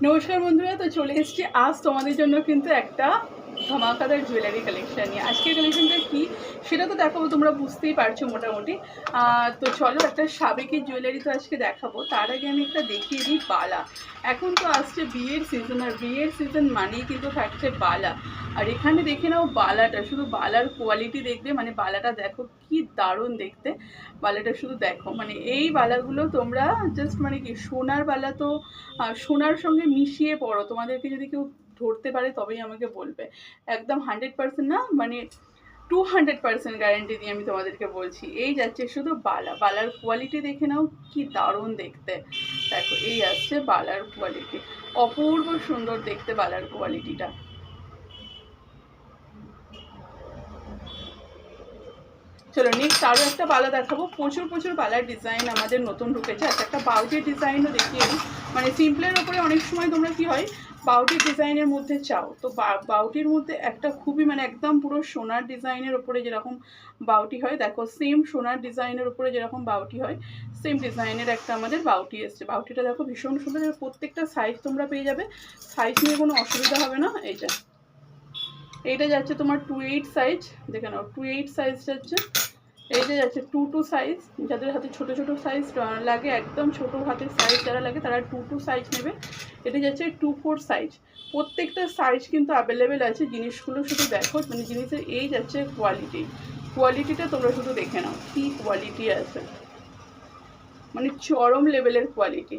নমস্কার বন্ধুরা তো চলে এসেছি আজ তোমাদের জন্য কিন্তু একটা ধামাকাদার জুয়েলারি কালেকশন নিয়ে। আজকের কালেকশনটা কি? সেটা তো দেখাবো, তোমরা বুঝতেই পারছ মোটামুটি। তো চলো একটা সাবেকের জুয়েলারি তো আজকে দেখাবো। তার আগে আমি একটা দেখিয়ে দিই বালা। এখন তো আসছে বিয়ের সিজন আর বিয়ের সিজন মানেই কিন্তু থাকছে বালা। আর এখানে দেখে নাও বালাটা, শুধু বালার কোয়ালিটি দেখবে মানে বালাটা দেখো কি দারুণ দেখতে। বালাটা শুধু দেখো। মানে এই বালাগুলো তোমরা জাস্ট মানে কি, সোনার বালা তো সোনার সঙ্গে মিশিয়ে পড়ো তোমাদেরকে যদি কেউ ধরতে পারে তবেই আমাকে বলবে। একদম হান্ড্রেড পার্সেন্ট না মানে টু হান্ড্রেড পার্সেন্ট গ্যারেন্টি দিয়ে আমি তোমাদেরকে বলছি। এই যাচ্ছে শুধু বালা। বালার কোয়ালিটি দেখে নাও, কি দারুণ দেখতে। দেখো, এই আসছে বালার কোয়ালিটি অপূর্ব সুন্দর দেখতে বালার কোয়ালিটিটা চলো নেক্সট আরও একটা বালা দেখাবো। প্রচুর প্রচুর বালার ডিজাইন আমাদের নতুন ঢুকেছে আচ্ছা একটা বাউটির ডিজাইনও দেখিয়ে মানে সিম্পলের ওপরে অনেক সময় তোমরা কি হয় বাউটির ডিজাইনের মধ্যে চাও, তো বাউটির মধ্যে একটা খুবই মানে একদম পুরো সোনার ডিজাইনের ওপরে যেরকম বাউটি হয়, দেখো সেম সোনার ডিজাইনের উপরে যেরকম বাউটি হয় সেম ডিজাইনের একটা আমাদের বাউটি এসছে। বাউটিটা দেখো ভীষণ সুন্দর প্রত্যেকটা সাইজ তোমরা পেয়ে যাবে সাইজ নিয়ে কোনো অসুবিধা হবে না, এইটা। এইটা যাচ্ছে তোমার টু এইট সাইজ দেখে নাও টু এইট সাইজ যাচ্ছে। এইটা যাচ্ছে টু টু সাইজ যাদের হাতে ছোট ছোট সাইজ লাগে, একদম ছোট হাতের সাইজ যারা লাগে, তারা টু টু সাইজ নেবে। এটা যাচ্ছে টু ফোর সাইজ প্রত্যেকটা সাইজ কিন্তু অ্যাভেলেবেল আছে, জিনিসগুলো শুধু দেখো মানে জিনিসের এই যাচ্ছে কোয়ালিটি কোয়ালিটিটা তোমরা শুধু দেখে নাও, কী কোয়ালিটি আছে। মানে চরম লেভেলের কোয়ালিটি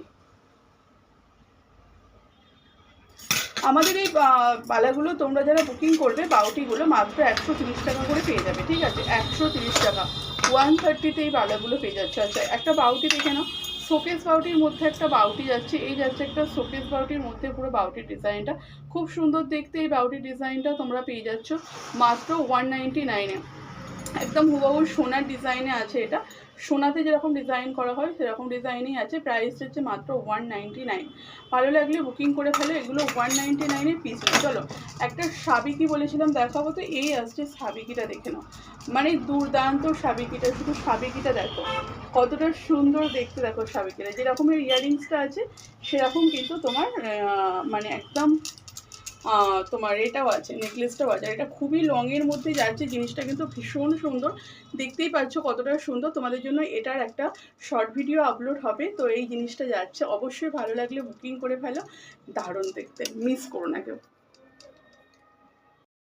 আমাদের এই আহ, বালাগুলো তোমরা যারা বুকিং করবে বাউটিগুলো মাত্র একশো তিরিশ টাকা করে পেয়ে যাবে ঠিক আছে? একশো তিরিশ টাকা। ওয়ান থার্টিতে এই বালাগুলো পেয়ে যাচ্ছে। আচ্ছা একটা বাউটি দেখে নাও। শোকেস বাউটির মধ্যে একটা বাউটি যাচ্ছে। এই যাচ্ছে একটা শোকেস বাউটির মধ্যে পুরো বাউটির ডিজাইনটা। খুব সুন্দর দেখতে এই বাউটির ডিজাইনটা তোমরা পেয়ে যাচ্ছ মাত্র ওয়ান নাইনটি নাইনে। একদম হুবহু সোনার ডিজাইনে আছে এটা। সোনাতে যেরকম ডিজাইন করা হয়, সেরকম ডিজাইনেই আছে। প্রাইস হচ্ছে মাত্র ওয়ান নাইনটি নাইন ভালো লাগলে বুকিং করে ফেলো। এগুলো ওয়ান নাইনটি নাইনের পিস চলো, একটা সাবিকি বলেছিলাম, দেখাবো তো? এই আসছে সাবিকিটা, দেখে নাও। মানে দুর্দান্ত সাবিকিটা, শুধু সাবিকিটা দেখো। কতটা সুন্দর দেখতে দেখো সাবিকিটা। যেরকমের ইয়াররিংসটা আছে, সেরকম কিন্তু তোমার মানে একদম তোমার এটাও আছে নেকলেসটাও আছে। এটা খুবই লংয়ের মধ্যে যাচ্ছে, জিনিসটা কিন্তু ভীষণ সুন্দর। দেখতেই পাচ্ছ কতটা সুন্দর। তোমাদের জন্য এটার একটা শর্ট ভিডিও আপলোড হবে, তো এই জিনিসটা যাচ্ছে। অবশ্যই ভালো লাগলে বুকিং করে ফেলো। দারুণ দেখতে। মিস করো না কেউ।